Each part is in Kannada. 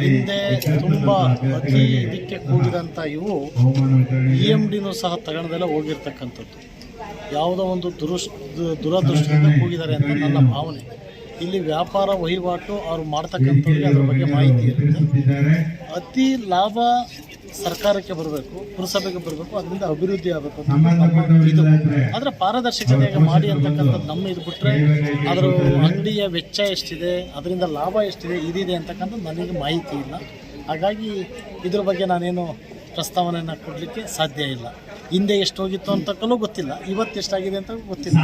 ಹಿಂದೆ ತುಂಬ ಅತಿ ಇದಕ್ಕೆ ಕೂಡಿದಂಥ ಇವು ಇ ಎಂ ಡಿನೂ ಸಹ ತಗೊಂಡದೆಲ್ಲ ಹೋಗಿರ್ತಕ್ಕಂಥದ್ದು. ಯಾವುದೋ ಒಂದು ದುರುಸ್ ದುರದೃಷ್ಟದಿಂದ ಕೂಗಿದ್ದಾರೆ ಅಂತ ನನ್ನ ಭಾವನೆ. ಇಲ್ಲಿ ವ್ಯಾಪಾರ ವಹಿವಾಟು ಅವ್ರು ಮಾಡ್ತಕ್ಕಂಥವ್ರಿಗೆ ಅದ್ರ ಬಗ್ಗೆ ಮಾಹಿತಿ ಇರುತ್ತೆ. ಅತಿ ಲಾಭ ಸರ್ಕಾರಕ್ಕೆ ಬರಬೇಕು ಪುರಸಭೆಗೆ ಬರಬೇಕು ಅದರಿಂದ ಅಭಿವೃದ್ಧಿ ಆಗಬೇಕು ಇದು ಆದರೆ ಪಾರದರ್ಶಕತೆಯಾಗಿ ಮಾಡಿ ಅಂತಕ್ಕಂಥದ್ದು ನಮ್ಮ ಇದು ಬಿಟ್ಟರೆ ಅದರ ಅಂಗಡಿಯ ವೆಚ್ಚ ಎಷ್ಟಿದೆ ಅದರಿಂದ ಲಾಭ ಎಷ್ಟಿದೆ ಇದಿದೆ ಅಂತಕ್ಕಂಥದ್ದು ನನಗೆ ಮಾಹಿತಿ ಇಲ್ಲ. ಹಾಗಾಗಿ ಇದ್ರ ಬಗ್ಗೆ ನಾನೇನು ಪ್ರಸ್ತಾವನೆಯನ್ನು ಕೊಡಲಿಕ್ಕೆ ಸಾಧ್ಯ ಇಲ್ಲ. ಹಿಂದೆ ಎಷ್ಟು ಹೋಗಿತ್ತು ಅಂತಕ್ಕೂ ಗೊತ್ತಿಲ್ಲ ಇವತ್ತು ಎಷ್ಟಾಗಿದೆ ಅಂತ ಗೊತ್ತಿಲ್ಲ.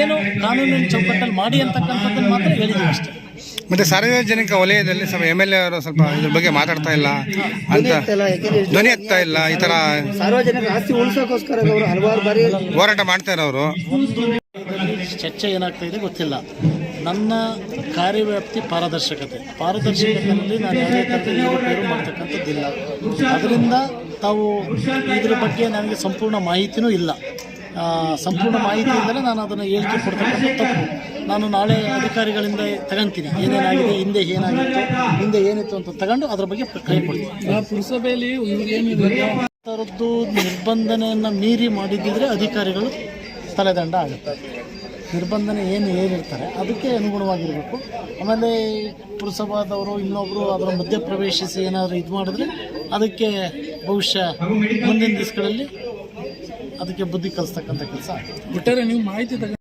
ಏನು ಕಾನೂನಿನ ಚೌಕಟ್ಟಲ್ಲಿ ಮಾಡಿ ಅಂತಕ್ಕಂಥದ್ದನ್ನು ಮಾತ್ರ ಹೇಳಿದ್ದೀವಿ ಅಷ್ಟೇ. ಮತ್ತೆ ಸಾರ್ವಜನಿಕ ವಲಯದಲ್ಲಿ ಸ್ವಲ್ಪ ಎಂ ಎಲ್ ಎ ಅವರು ಸ್ವಲ್ಪ ಇದ್ರ ಬಗ್ಗೆ ಮಾತಾಡ್ತಾ ಇಲ್ಲ ಅಂತ. ಧ್ವನಿ ಎತ್ತಾ ಇಲ್ಲ ಈ ತರ ಸಾರ್ವಜನಿಕ ಆಸ್ತಿ ಉಳಿಸೋಕೋಸ್ಕರ ಅವರು ಹಲವಾರು ಬಾರಿ ಹೋರಾಟ ಮಾಡ್ತಾರೆ ಅವರು ಚರ್ಚೆ ಏನಾಗ್ತಾ ಇದೆ ಗೊತ್ತಿಲ್ಲ. ನನ್ನ ಕಾರ್ಯವ್ಯಾಪ್ತಿ ಪಾರದರ್ಶಕತೆ. ಪಾರದರ್ಶಕತೆಯಲ್ಲಿ ನಾನು ಯಾವುದೇ ಥರದ ಏರುಪೇರು ಮಾಡ್ತಕ್ಕಂಥದ್ದಿಲ್ಲ ಅದರಿಂದ ತಾವು ಇದ್ರ ಬಗ್ಗೆ ನನಗೆ ಸಂಪೂರ್ಣ ಮಾಹಿತಿನೂ ಇಲ್ಲ. ಆ, ಸಂಪೂರ್ಣ ಮಾಹಿತಿ ಇದ್ದರೆ ನಾನು ಅದನ್ನು ಹೇಳಿಕೆ ಕೊಡ್ತಕ್ಕಂಥ ತಪ್ಪು. ನಾನು ನಾಳೆ ಅಧಿಕಾರಿಗಳಿಂದ ತಗೊಂತೀನಿ. ಏನೇನಾಗಿದೆ ಹಿಂದೆ ಏನಾಗಿತ್ತು ಹಿಂದೆ ಏನಿತ್ತು ಅಂತ ತಗೊಂಡು ಅದ್ರ ಬಗ್ಗೆ ಪ್ರಕ್ರಿಯೆ ಕೊಡ್ತೀನಿ. ಪುರಸಭೆಯಲ್ಲಿ ಏನಿದೆ ಥರದ್ದು ನಿರ್ಬಂಧನೆಯನ್ನು ಮೀರಿ ಮಾಡಿದ್ದಿದ್ರೆ ಅಧಿಕಾರಿಗಳು ತಲೆದಂಡ ಆಗುತ್ತೆ. ನಿರ್ಬಂಧನೆ ಏನು ಏನಿರ್ತಾರೆ ಅದಕ್ಕೆ ಅನುಗುಣವಾಗಿರಬೇಕು. ಆಮೇಲೆ ಪುರಸಭಾದವರು ಇನ್ನೊಬ್ಬರು ಅದರ ಮಧ್ಯ ಪ್ರವೇಶಿಸಿ ಏನಾದರೂ ಇದು ಮಾಡಿದ್ರೆ ಅದಕ್ಕೆ ಬಹುಶಃ ಮುಂದಿನ ದಿವಸಗಳಲ್ಲಿ ಅದಕ್ಕೆ ಬುದ್ಧಿ ಕಲಿಸ್ತಕ್ಕಂಥ ಕೆಲಸ ಬಿಟ್ಟರೆ ನೀವು ಮಾಹಿತಿ